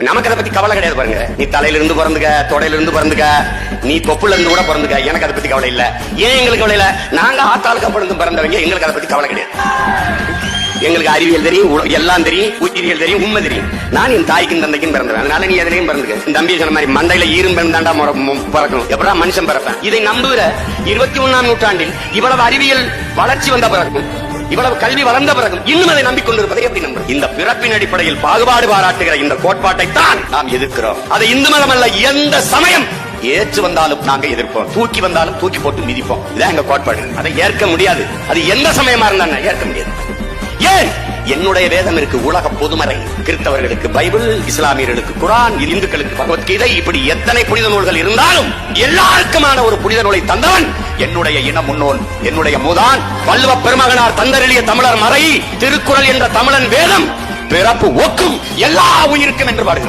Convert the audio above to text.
நமக்கு அதை பத்தி கவலை கிடையாது பாருங்க. நீ தலையில இருந்து பிறந்துக்க தொடையில இருந்து பிறந்துக்க நீ தொப்புல இருந்து கூட பிறந்துக்க எனக்கு அதை பத்தி கவலை இல்ல. ஏன் எங்களுக்கு கவலை இல்ல? நாங்க ஆத்தாளுக்கு அப்புறம் பிறந்தவங்க எங்களுக்கு அதை பத்தி கவலை கிடையாது. எங்களுக்கு அறிவியல் தெரியும் எல்லாம் தெரியும் உயிரியல் தெரியும் உண்மை தெரியும். நான் என் தாய்க்கும் தந்தைக்கும் பிறந்தவன். அதனால நீ எதுலையும் பிறந்துக்க. இந்த தம்பி சொன்ன மாதிரி மண்டையில ஈரும் பிறந்தாண்டா முற- பிறக்கும் எப்படா மனுஷன் பிறப்பேன்? இதை நம்புகிற இருபத்தி ஒன்னாம் நூற்றாண்டில் இவ்வளவு அறிவியல் வளர்ச்சி வந்த பிறக்கும் இவ்வளவு கல்வி வளர்ந்த பிறகும் இன்னும் அதை நம்பிக்கொண்டிருப்பதை எப்படி நம்ப இந்த பிறப்பின் அடிப்படையில் பாகுபாடு பாராட்டுகிற இந்த கோட்பாட்டை தான் நாம் எதிர்க்கிறோம். அதை இந்து மதம் அல்ல எந்த சமயம் ஏற்று வந்தாலும் நாங்க எதிர்ப்போம். தூக்கி வந்தாலும் தூக்கி போட்டு மிதிப்போம். இதான் எங்க கோட்பாடு. அதை ஏற்க முடியாது. அது எந்த சமயமா இருந்தா ஏற்க முடியாது. ஏன்? என்னுடைய வேதம் இருக்கு உலக பொதுமறை. கிறிஸ்தவர்களுக்கு பைபிள் இஸ்லாமியர்களுக்கு குரான் இந்துக்களுக்கு பகவத்கீதை இப்படி எத்தனை புனித நூல்கள் இருந்தாலும் எல்லாருக்குமான ஒரு புனித நூலை தந்தவன் என்னுடைய இன முன்னோன் என்னுடைய மூதான். வள்ளுவ பெருமகனார் தந்தரெளிய தமிழர் மறை திருக்குறள் என்ற தமிழன் வேதம் பிறப்பு ஒக்கும் எல்லா உயிருக்கும் என்று பாடுகிறார்